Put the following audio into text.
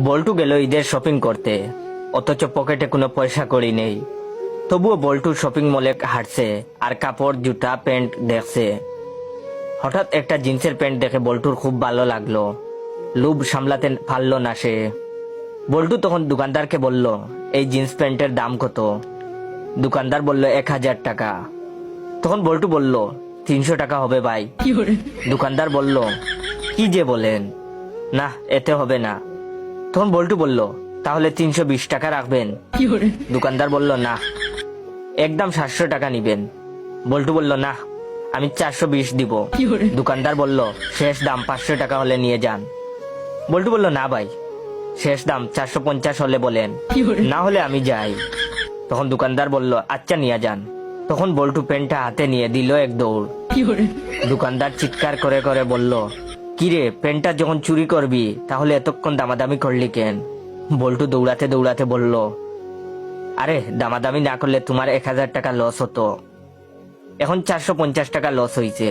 বল্টু গেল ঈদের শপিং করতে। অথচ পকেটে কোনো পয়সা করি নেই। তবুও বল্টু শপিং মলে হাঁটছে আর কাপড় জুতা প্যান্ট দেখছে। হঠাৎ একটা জিন্সের প্যান্ট দেখে বল্টুর খুব ভালো লাগল। লুব সামলাতে পারল না সে। বল্টু তখন দোকানদারকে বলল এই জিন্স প্যান্টের দাম কত? দোকানদার বলল এক হাজার টাকা। তখন বল্টু বলল তিনশো টাকা হবে ভাই। দোকানদার বলল কি যে বলেন? না এতে হবে না। তখন বল্টু বলল তাহলে তিনশো বিশ টাকা রাখবেন? দোকানদার বলল না। একদম সাতশো টাকা নিবেন। বল্টু বলল না আমি চারশো বিশ দিব। দোকানদার বলল শেষ দাম পাঁচশো টাকা হলে নিয়ে যান। বল্টু বলল না ভাই শেষ দাম চারশো পঞ্চাশ হলে বলেন। না হলে আমি যাই। তখন দোকানদার বলল আচ্ছা নিয়ে যান। তখন বল্টু প্যান্টটা হাতে নিয়ে দিল এক দৌড়। দোকানদার চিৎকার করে করে বলল কিরে, প্যান্টটা যখন চুরি করবি, তাহলে এতক্ষণ দামাদামি করলি কেন? বল্টু দৌড়াতে দৌড়াতে বলল, আরে, দামাদামি না করলে তোমার এক হাজার টাকা লস হতো। এখন চারশো পঞ্চাশ টাকা লস হয়েছে